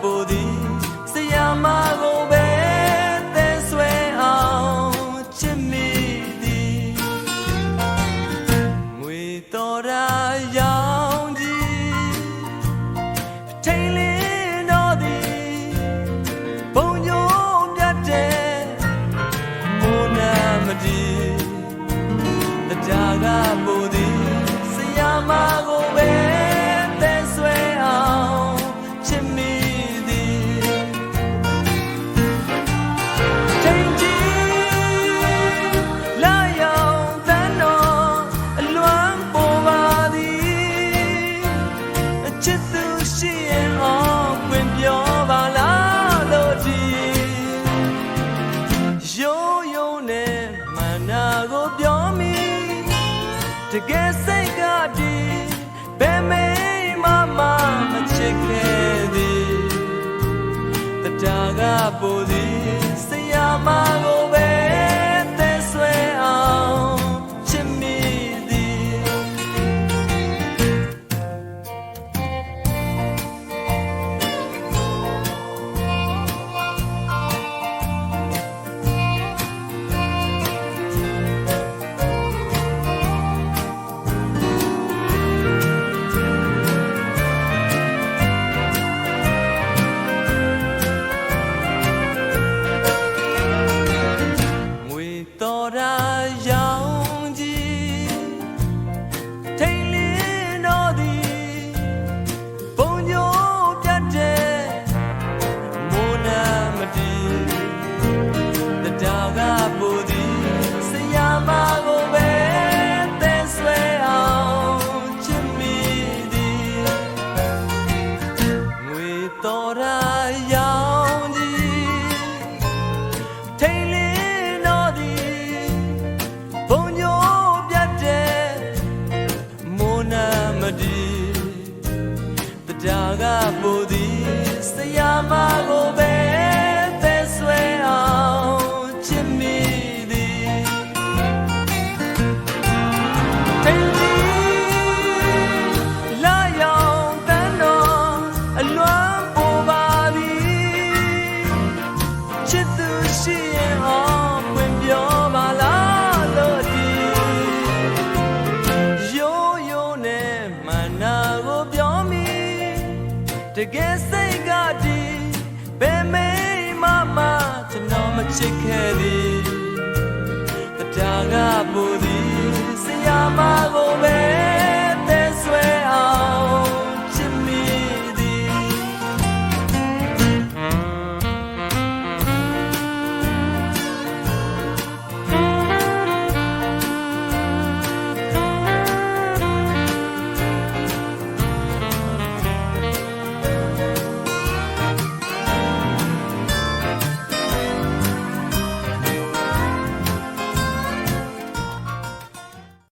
ပူသည်ဆရာမကိုပဲတဲဆွဲအောင်ချစ်မိသည်ငွေတော်ရာရောင်ကြီးထိန်လင်းတော်သည်ဘုံညိုပြတ်တဲ့ဘုံနာမတီတရားကပူသည်ဆရာမကို ကယ်စိတ်ကဒီဘယ်မေးမှမမချစ်ခဲ့သည်တရားကပူသ ရားကပူသည်ဆရာမကိုပဲ ချစ်သူရှိရင်အောင်ခွင့်ပြောပါလားလို့ဒီရိုးရိုးနဲ့မနာကိုပြောမိတကယ်စိတ်ကဒီဘယ်မေးမှမကျွန်တော်မချစ်ခဲ့သည်တရားကပူသည်ဆရာမကိုပဲ